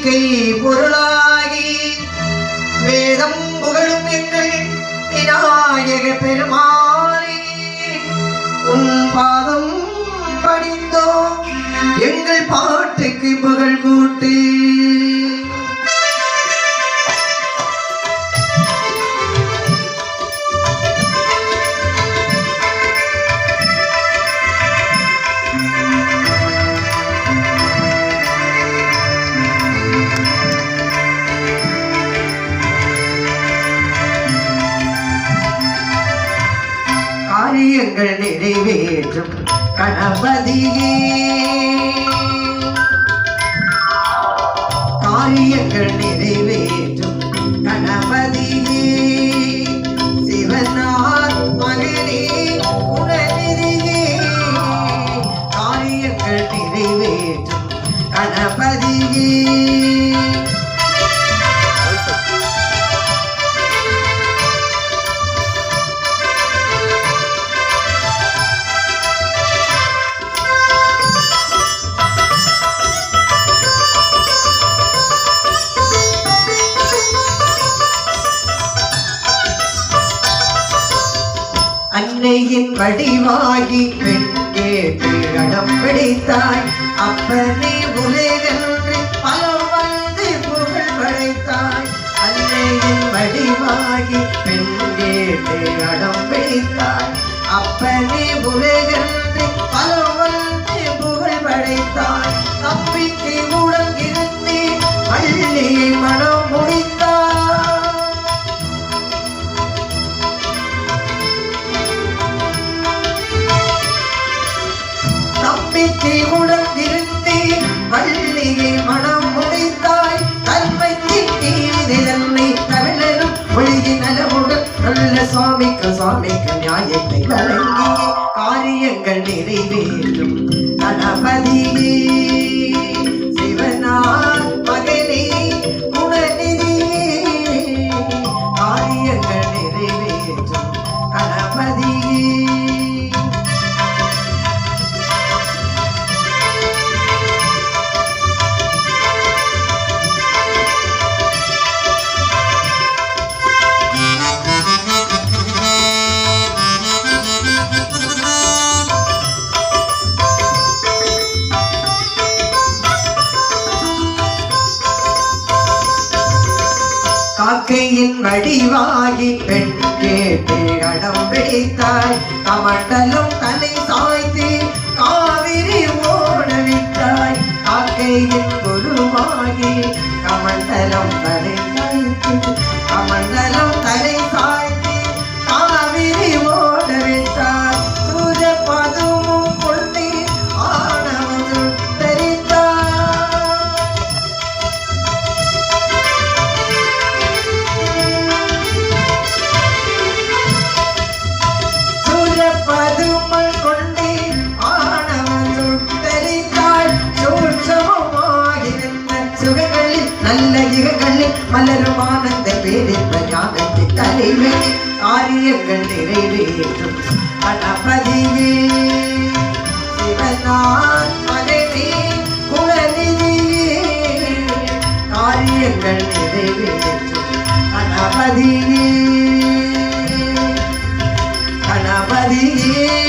நம்பிக்கை பொருளாகி வேதம் புகழும் எங்கள் விநாயக பெருமானே உன் பாதம் படிந்தோ எங்கள் பாட்டுக்கு புகழ் கூட்டு. காரியங்கள் நிறைவேற்றும் கணபதியே. காரியங்கள் நிறைவேற்றும் கணபதியே. சிவனார் மகனே குணநிதியே. காரியங்கள் நிறைவேற்றும் கணபதியே. அன்னையின் வடிவாகி பெண் கேட்டு இடம் பிடித்தாய் அப்பனே உலகன்று பலம் வந்து புகழ் படைத்தாய். அன்னையின் வடிவாகி பெண் கேட்டு இடம் பிடித்தாய் அப்பனே உலகன்று பலம் வந்து புகழ் படைத்தாய். தப்பித்து உடன் இருந்தே பள்ளியை மனம் நம்பிக்கை உடன் இருந்தே மனம் முடித்தாய் தன்மை திட்டி தன்னை தமிழரும் மொழியை நலமுடன் நல்ல சுவாமிக்கு சுவாமிக்கு நியாயத்தை வழங்கிய. காரியங்கள் நிறைவே காக்கையின் வடிவாகி பெண் கேட்டு அடம் பிடித்தாய் கமண்டலும் தலை சாய்த்து காவிரி ஓடவிட்டாய் காக்கையின் குருவாகி கமண்டலம் தலை சாய்த்து கடலே மலரும் ஆனந்த பேரின்ப ஞானத்து தலைவே ஆரியங்கள் நிறைவேற்றும் கணபதியே. சிவனான் மனைவி குலநிதியே. காரியங்கள் நிறைவேற்றும் கணபதியே. கணபதியே.